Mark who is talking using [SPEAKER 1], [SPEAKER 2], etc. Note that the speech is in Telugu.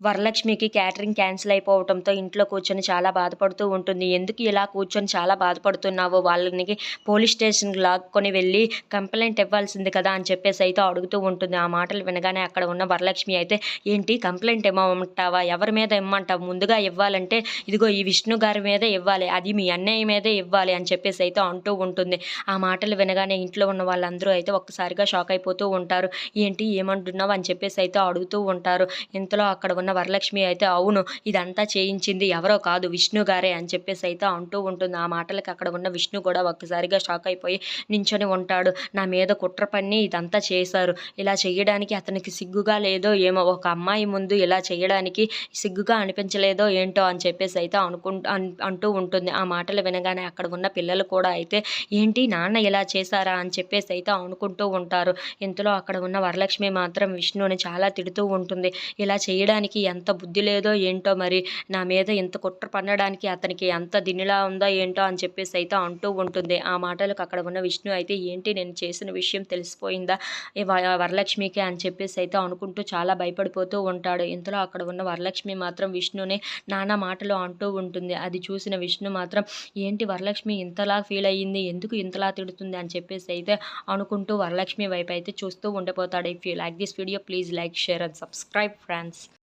[SPEAKER 1] వరలక్ష్మికి క్యాటరింగ్ క్యాన్సిల్ అయిపోవటంతో ఇంట్లో కూర్చొని చాలా బాధపడుతూ ఉంటుంది. ఎందుకు ఇలా కూర్చొని చాలా బాధపడుతున్నావో వాళ్ళని పోలీస్ స్టేషన్కి లాక్కొని వెళ్ళి కంప్లైంట్ ఇవ్వాల్సింది కదా అని చెప్పేసి అయితే అడుగుతూ ఉంటుంది. ఆ మాటలు వినగానే అక్కడ ఉన్న వరలక్ష్మి అయితే ఏంటి కంప్లైంట్ ఇవ్వమంటావా ఎవరి మీద ఇమ్మంటావు? ముందుగా ఇవ్వాలంటే ఇదిగో ఈ విష్ణు గారి మీద ఇవ్వాలి. అది మీ అన్నయ్య మీదే ఇవ్వాలి అని చెప్పేసి అయితే అంటూ ఉంటుంది. ఆ మాటలు వినగానే ఇంట్లో ఉన్న వాళ్ళందరూ అయితే ఒక్కసారిగా షాక్ అయిపోతూ ఉంటారు. ఏంటి ఏమంటున్నావు? అని చెప్పేసి అయితే అడుగుతూ ఉంటారు. ఇంతలో అక్కడ ఉన్న వరలక్ష్మి అయితే అవును ఇదంతా చేయించింది ఎవరో కాదు విష్ణు గారే అని చెప్పేసి అయితే అంటూ ఉంటుంది. ఆ మాటలకి అక్కడ ఉన్న విష్ణు కూడా ఒక్కసారిగా షాక్ అయిపోయి నించొని ఉంటాడు. నా మీద కుట్ర పన్ని ఇదంతా చేశారు. ఇలా చేయడానికి అతనికి సిగ్గుగా లేదో ఏమో ఒక అమ్మాయి ముందు ఇలా చేయడానికి సిగ్గుగా అనిపించలేదో ఏంటో అని చెప్పేసి అయితే అనుకుంటూ అంటూ ఉంటుంది. ఆ మాటలు వినగానే అక్కడ ఉన్న పిల్లలు కూడా అయితే ఏంటి నాన్న ఇలా చేశారా? అని చెప్పేసి అయితే అనుకుంటూ ఉంటారు. ఇంతలో అక్కడ ఉన్న వరలక్ష్మి మాత్రం విష్ణుని చాలా తిడుతూ ఉంటుంది. ఇలా చేయడానికి ఎంత బుద్ధి లేదో ఏంటో మరి నా మీద ఇంత కుట్ర పన్నడానికి అతనికి ఎంత దినిలా ఉందో ఏంటో అని చెప్పేసి అయితే అంటూ ఉంటుంది. ఆ మాటలకు అక్కడ ఉన్న విష్ణు అయితే ఏంటి నేను చేసిన విషయం తెలిసిపోయిందా? వరలక్ష్మికి అని చెప్పేసి అయితే అనుకుంటూ చాలా భయపడిపోతూ ఉంటాడు. ఇంతలో అక్కడ ఉన్న వరలక్ష్మి మాత్రం విష్ణుని నానా మాటలు అంటూ ఉంటుంది. అది చూసిన విష్ణు మాత్రం ఏంటి వరలక్ష్మి ఇంతలా ఫీల్ అయ్యింది? ఎందుకు ఇంతలా తిడుతుంది? అని చెప్పేసి అయితే అనుకుంటూ వరలక్ష్మి వైపు అయితే చూస్తూ ఉండిపోతాడు. If you like this video please like share and subscribe friends